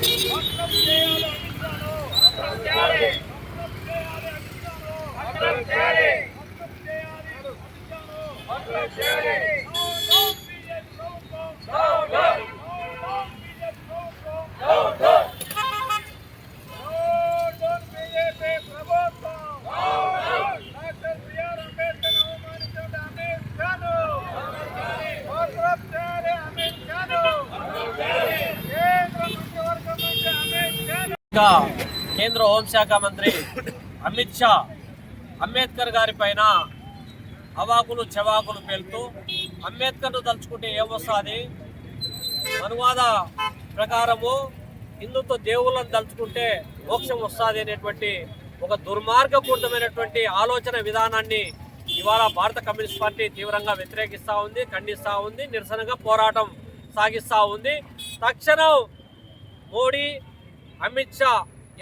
ఇంకా కేంద్ర హోంశాఖ మంత్రి అమిత్ షా అంబేద్కర్ గారి పైన అవాకులు చెవాకులు పేలుతూ అంబేద్కర్ను తలుచుకుంటే ఏమొస్తుంది అనువాద ప్రకారము హిందుత్వ దేవుళ్ళను తలుచుకుంటే మోక్షం వస్తుంది అనేటువంటి ఒక దుర్మార్గపూరితమైనటువంటి ఆలోచన విధానాన్ని ఇవాళ భారత కమ్యూనిస్ట్ పార్టీ తీవ్రంగా వ్యతిరేకిస్తూ ఉంది ఖండిస్తూ ఉంది నిరసనగా పోరాటం సాగిస్తూ ఉంది. తక్షణం మోడీ అమిత్ షా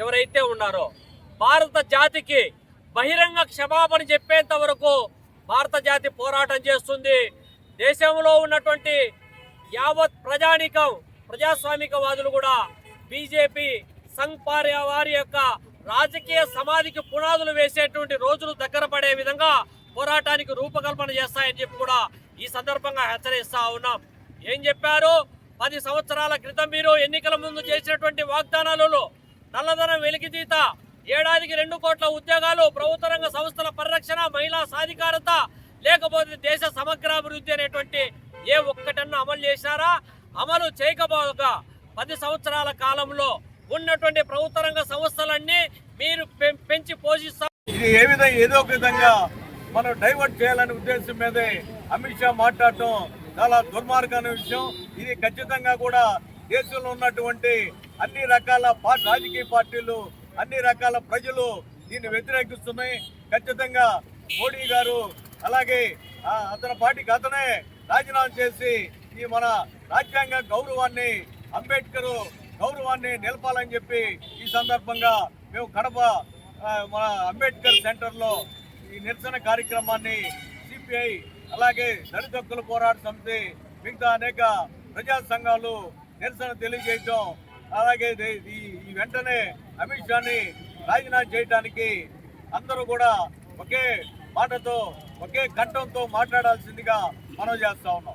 ఎవరైతే ఉన్నారో భారత జాతికి బహిరంగ క్షమాపణ చెప్పేంత వరకు భారత జాతి పోరాటం చేస్తుంది. దేశంలో ఉన్నటువంటి యావత్ ప్రజానికం ప్రజాస్వామికవాదులు కూడా బీజేపీ సంఘ్ పార్యవారి యొక్క రాజకీయ సమాధికి పునాదులు వేసేటువంటి రోజులు దగ్గర పడే విధంగా పోరాటానికి రూపకల్పన చేస్తాయని చెప్పి కూడా ఈ సందర్భంగా హెచ్చరిస్తా ఉన్నాం. ఏం చెప్పారు? పది సంవత్సరాల క్రితం మీరు ఎన్నికల ముందు చేసినటువంటి వాగ్దానాలలో నల్లధనం వెలికితీత ఏడాదికి రెండు కోట్ల ఉద్యోగాలు ప్రభుత్వ రంగ సంస్థల పరిరక్షణ మహిళా సాధికారత లేకపోతే దేశ సమగ్రాభివృద్ధి అనేటువంటి ఏ ఒక్కటన్నా అమలు చేశారా? అమలు చేయకపోగా పది సంవత్సరాల కాలంలో ఉన్నటువంటి ప్రభుత్వ రంగ సంస్థలన్నీ మీరు పెం- పెంచి పోషిస్తారు ఇది ఏ విధంగా ఏదో ఒక విధంగా మనం డైవర్ట్ చేయాలనే ఉద్దేశం మీదే అమిత్ షా మాట్లాడటం చాలా దుర్మార్గమైన విషయం. ఇది ఖచ్చితంగా కూడా దేశంలో ఉన్నటువంటి అన్ని రకాల రాజకీయ పార్టీలు అన్ని రకాల ప్రజలు దీన్ని వ్యతిరేకిస్తున్నాయి. ఖచ్చితంగా మోడీ గారు అలాగే అతని పార్టీకి అతనే రాజీనామా చేసి ఈ మన రాజ్యాంగ గౌరవాన్ని అంబేద్కర్ గౌరవాన్ని నిలపాలని చెప్పి ఈ సందర్భంగా మేము కడప మన అంబేద్కర్ సెంటర్లో ఈ నిరసన కార్యక్రమాన్ని సిపిఐ అలాగే దళిత హక్కుల పోరాట సమితి మిగతా అనేక ప్రజా సంఘాలు నిరసన తెలియజేయటం అలాగే ఈ ఈ వెంటనే అమిత్ షాని రాజీనామా చేయడానికి అందరూ కూడా ఒకే మాటతో ఒకే కంఠంతో మాట్లాడాల్సిందిగా మనం చేస్తా ఉన్నాం.